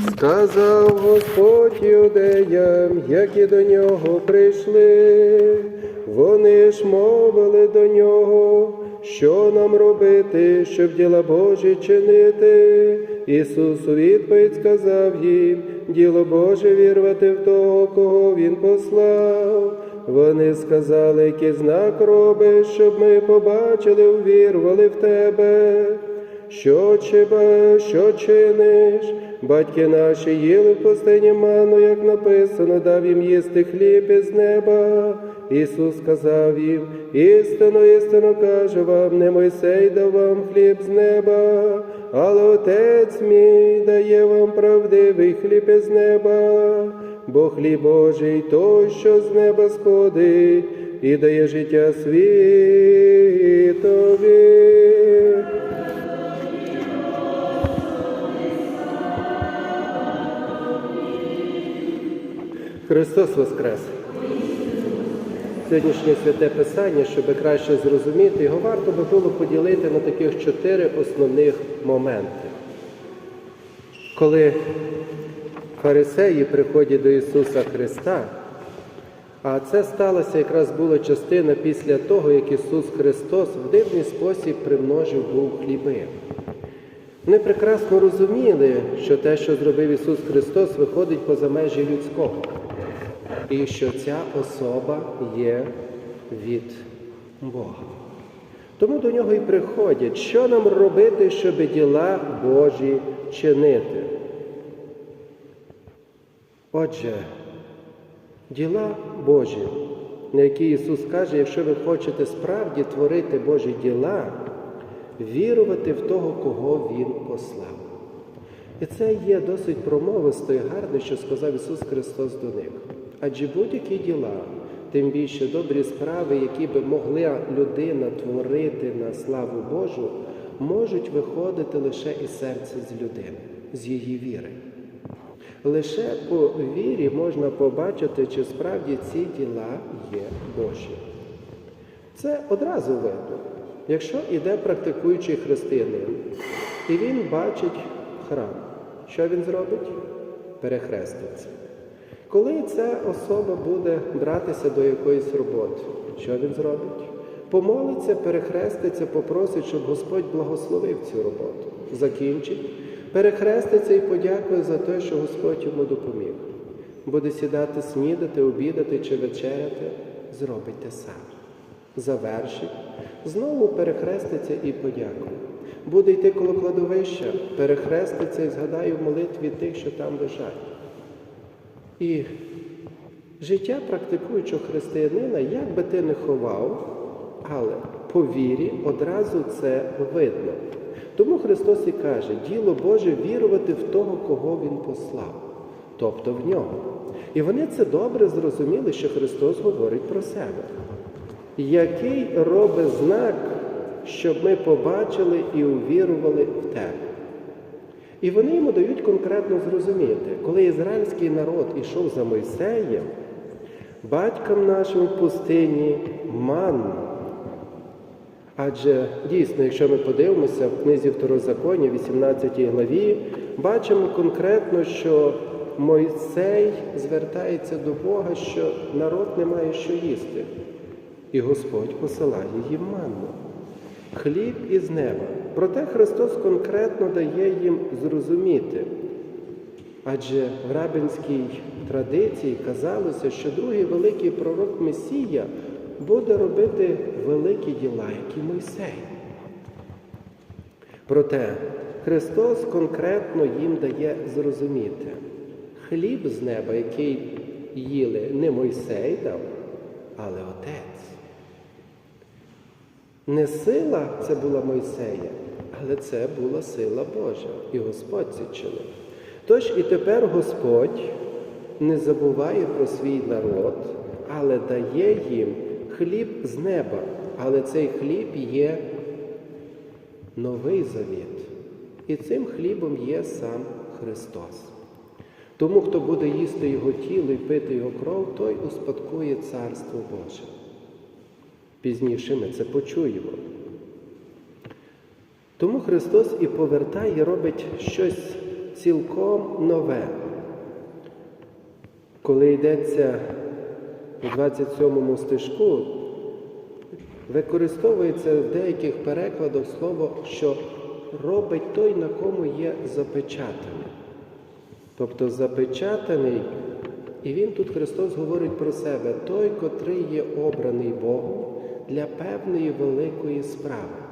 Сказав Господь юдеям, які до нього прийшли, вони ж мовили до нього, що нам робити, щоб діла Божі чинити. Ісус у відповідь сказав їм, діло Боже вірвати в того, кого Він послав. Вони сказали, який знак робиш, щоб ми побачили, увірвали в тебе. Що чиба, що чиниш? Батьки наші їли в пустині ману, як написано, дав їм їсти хліб із неба. Ісус сказав їм, істинно, істинно кажу вам, не Мойсей дав вам хліб з неба, але Отець мій дає вам правдивий хліб із неба, бо хліб Божий той, що з неба сходить, і дає життя світові. Христос Воскрес! Сьогоднішнє святе Писання, щоб краще зрозуміти, його варто би було поділити на таких чотири основних моменти. Коли фарисеї приходять до Ісуса Христа, а це сталося якраз була частина після того, як Ісус Христос в дивний спосіб примножив був хліби. Вони прекрасно розуміли, що те, що зробив Ісус Христос, виходить поза межі людського, і що ця особа є від Бога. Тому до нього і приходять, що нам робити, щоб діла Божі чинити. Отже, діла Божі, на які Ісус каже, якщо ви хочете справді творити Божі діла, вірувати в того, кого Він послав. І це є досить промовисто і гарне, що сказав Ісус Христос до них. Адже будь-які діла, тим більше добрі справи, які би могла людина творити на славу Божу, можуть виходити лише із серця з людини, з її віри. Лише по вірі можна побачити, чи справді ці діла є Божі. Це одразу видно. Якщо іде практикуючий християнин, і він бачить храм, що він зробить? Перехреститься. Коли ця особа буде братися до якоїсь роботи, що він зробить? Помолиться, перехреститься, попросить, щоб Господь благословив цю роботу. Закінчить, перехреститься і подякує за те, що Господь йому допоміг. Буде сідати, снідати, обідати чи вечеряти, зробить те саме завершить, знову перехреститься і подякує. Буде йти коло кладовища, перехреститься і згадає в молитві тих, що там лежать. І життя практикуючого християнина, як би ти не ховав, але по вірі одразу це видно. Тому Христос і каже, діло Боже вірувати в того, кого Він послав, тобто в нього. І вони це добре зрозуміли, що Христос говорить про себе який робить знак, щоб ми побачили і увірували в тебе. І вони йому дають конкретно зрозуміти, коли ізраїльський народ ішов за Мойсеєм, батькам нашим в пустині манну. Адже дійсно, якщо ми подивимося в книзі Второзаконня, 18 главі, бачимо конкретно, що Мойсей звертається до Бога, що народ не має що їсти. І Господь посилає їм манну. Хліб із неба. Проте Христос конкретно дає їм зрозуміти. Адже в рабинській традиції казалося, що другий великий пророк Месія буде робити великі діла, як і Мойсей. Проте Христос конкретно їм дає зрозуміти. Хліб з неба, який їли не Мойсей дав, але Отець. Не сила це була Мойсея, але це була сила Божа, і Господь це чинив. Тож і тепер Господь не забуває про свій народ, але дає їм хліб з неба. Але цей хліб є новий завіт. І цим хлібом є сам Христос. Тому, хто буде їсти Його тіло і пити Його кров, той успадкує Царство Боже. Пізніше ми це почуємо. Тому Христос і повертає, робить щось цілком нове. Коли йдеться у 27 стишку, використовується в деяких перекладах слово, що робить той, на кому є запечатаний. Тобто запечатаний, і він тут Христос говорить про себе, той, котрий є обраний Богом для певної великої справи.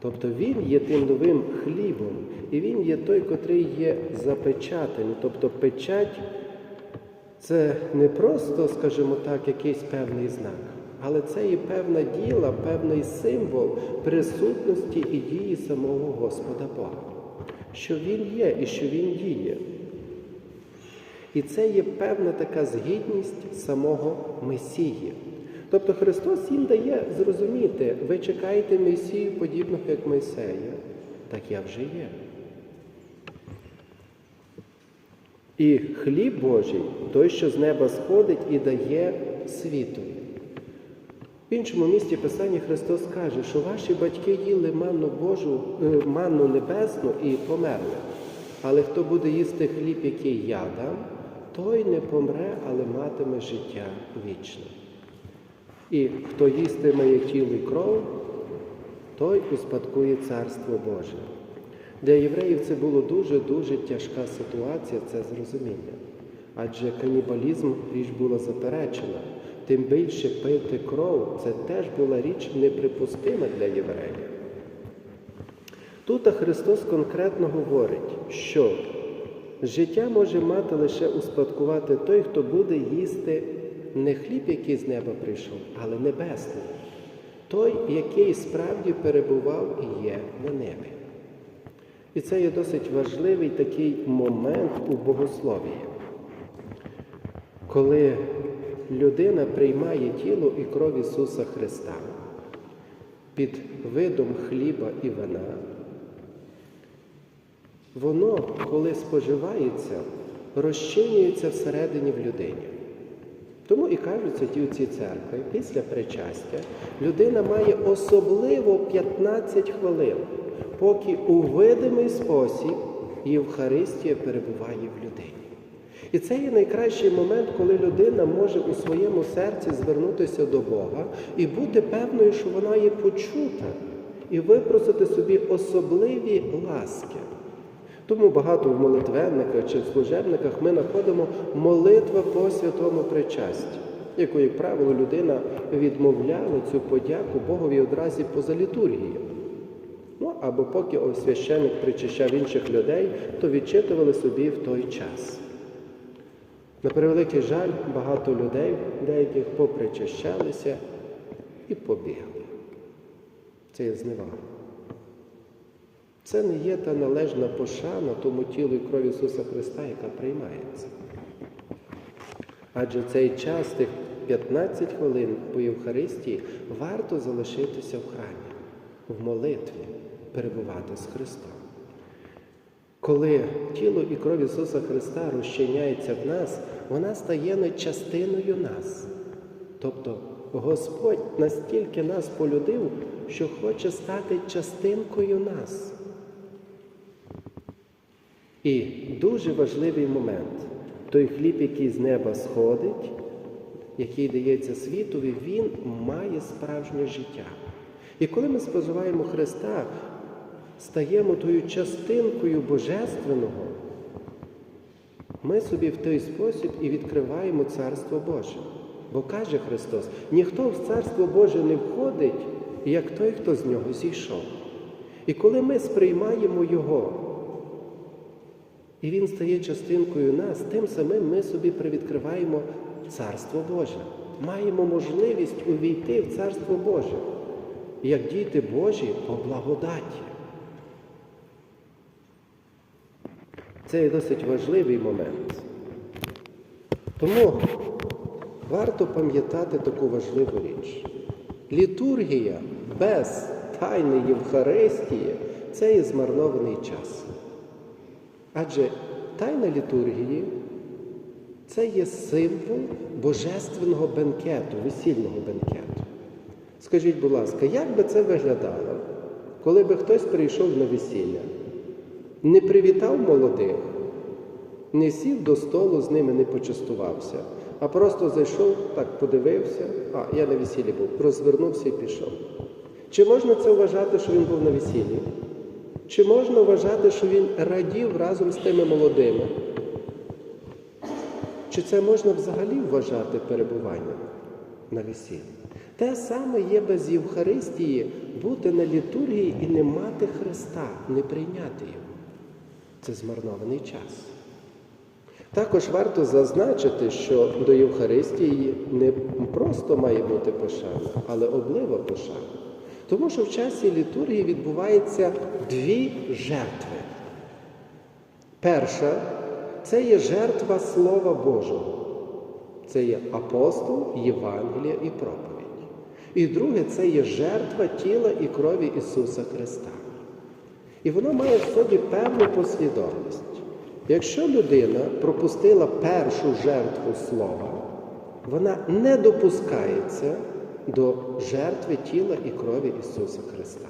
Тобто Він є тим новим хлібом, і Він є той, котрий є запечатаний. Тобто печать це не просто, скажімо так, якийсь певний знак, але це є певна діла, певний символ присутності і дії самого Господа Бога, що Він є і що Він діє. І це є певна така згідність самого Месії. Тобто Христос їм дає зрозуміти, ви чекаєте Месію, подібного як Мойсея, так я вже є. І хліб Божий, той, що з неба сходить і дає світу. В іншому місці Писання Христос каже, що ваші батьки їли манну Божу, е, манну небесну і померли. Але хто буде їсти хліб, який я дам, той не помре, але матиме життя вічне. І хто їстиме тіло і кров, той успадкує Царство Боже. Для євреїв це було дуже-дуже тяжка ситуація, це зрозуміння. Адже канібалізм річ була заперечена. Тим більше пити кров це теж була річ неприпустима для євреїв. Тут Христос конкретно говорить, що життя може мати лише успадкувати той, хто буде їсти не хліб, який з неба прийшов, але небесний, той, який справді перебував і є на небі. І це є досить важливий такий момент у богословії, коли людина приймає тіло і кров Ісуса Христа під видом хліба і вина, воно, коли споживається, розчинюється всередині в людині. Тому і кажуть святі ці церкви, після причастя людина має особливо 15 хвилин, поки у видимий спосіб Євхаристія перебуває в людині. І це є найкращий момент, коли людина може у своєму серці звернутися до Бога і бути певною, що вона є почута, і випросити собі особливі ласки. Тому багато в молитвенниках чи в служебниках ми знаходимо молитва по святому причасті, яку, як правило, людина відмовляла цю подяку Богові одразу поза літургією. Ну або поки священник причащав інших людей, то відчитували собі в той час. На превеликий жаль, багато людей, деяких попричащалися і побігли. Це є зневага. Це не є та належна пошана тому тілу і крові Ісуса Христа, яка приймається. Адже цей час, тих 15 хвилин по Євхаристії, варто залишитися в храмі, в молитві, перебувати з Христом. Коли тіло і кров Ісуса Христа розчиняється в нас, вона стає не частиною нас. Тобто Господь настільки нас полюдив, що хоче стати частинкою нас. І дуже важливий момент. Той хліб, який з неба сходить, який дається світові, він має справжнє життя. І коли ми споживаємо Христа, стаємо тою частинкою Божественного, ми собі в той спосіб і відкриваємо Царство Боже. Бо каже Христос, ніхто в Царство Боже не входить, як той, хто з нього зійшов. І коли ми сприймаємо Його, і Він стає частинкою нас, тим самим ми собі привідкриваємо Царство Боже. Маємо можливість увійти в Царство Боже, як діти Божі по благодаті. Це є досить важливий момент. Тому варто пам'ятати таку важливу річ. Літургія без тайни Євхаристії це є змарнований час. Адже тайна літургії це є символ божественного бенкету, весільного бенкету. Скажіть, будь ласка, як би це виглядало, коли би хтось прийшов на весілля? не привітав молодих, не сів до столу, з ними не почастувався, а просто зайшов, так подивився, а я на весіллі був, розвернувся і пішов. Чи можна це вважати, що він був на весіллі? Чи можна вважати, що він радів разом з тими молодими? Чи це можна взагалі вважати перебуванням на весіллі? Те саме є без Євхаристії бути на літургії і не мати Христа, не прийняти його. Це змарнований час. Також варто зазначити, що до Євхаристії не просто має бути пошана, але облива пошана. Тому що в часі літургії відбуваються дві жертви. Перша це є жертва Слова Божого. Це є апостол, Євангелія і проповідь. І друге це є жертва тіла і крові Ісуса Христа. І воно має в собі певну послідовність. Якщо людина пропустила першу жертву слова, вона не допускається до жертви тіла і крові Ісуса Христа.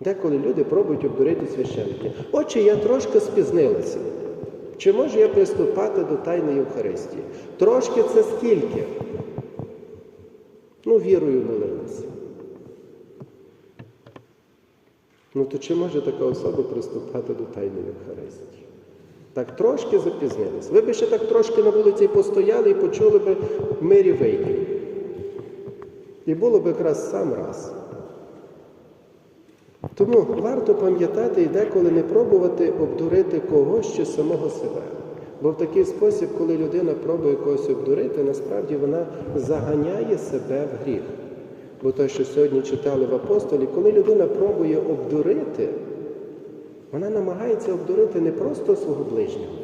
Деколи люди пробують обдурити священники. Отче, я трошки спізнилася. Чи можу я приступати до Тайної Євхаристії? Трошки це скільки? Ну, вірою молилася. Ну то чи може така особа приступати до Тайної Євхаристії? Так трошки запізнились. Ви б ще так трошки на вулиці постояли і почули б мирі вийти. І було б якраз сам раз. Тому варто пам'ятати і деколи не пробувати обдурити когось чи самого себе. Бо в такий спосіб, коли людина пробує когось обдурити, насправді вона заганяє себе в гріх. Бо те, що сьогодні читали в апостолі, коли людина пробує обдурити, вона намагається обдурити не просто свого ближнього,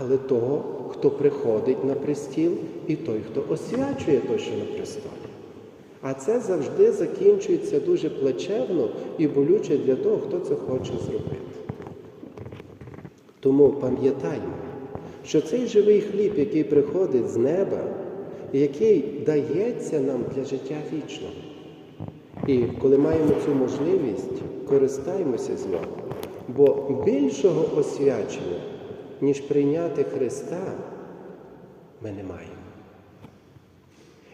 але того, хто приходить на престіл, і той, хто освячує той, що на престолі. А це завжди закінчується дуже плачевно і болюче для того, хто це хоче зробити. Тому пам'ятаймо, що цей живий хліб, який приходить з неба, який дається нам для життя вічного. І коли маємо цю можливість, користаємося з нього. Бо більшого освячення, ніж прийняти Христа, ми не маємо.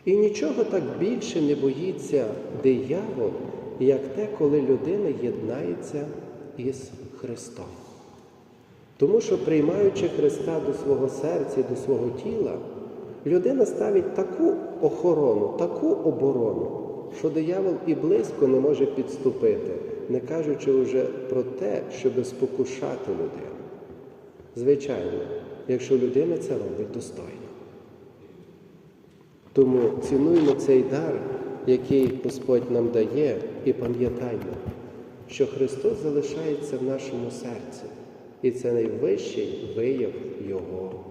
І нічого так більше не боїться диявол, як те, коли людина єднається із Христом. Тому що, приймаючи Христа до свого серця, до свого тіла, людина ставить таку охорону, таку оборону, що диявол і близько не може підступити, не кажучи вже про те, щоб спокушати людину. Звичайно, якщо людина це робить достойно. Тому цінуємо цей дар, який Господь нам дає, і пам'ятаймо, що Христос залишається в нашому серці, і це найвищий вияв Його.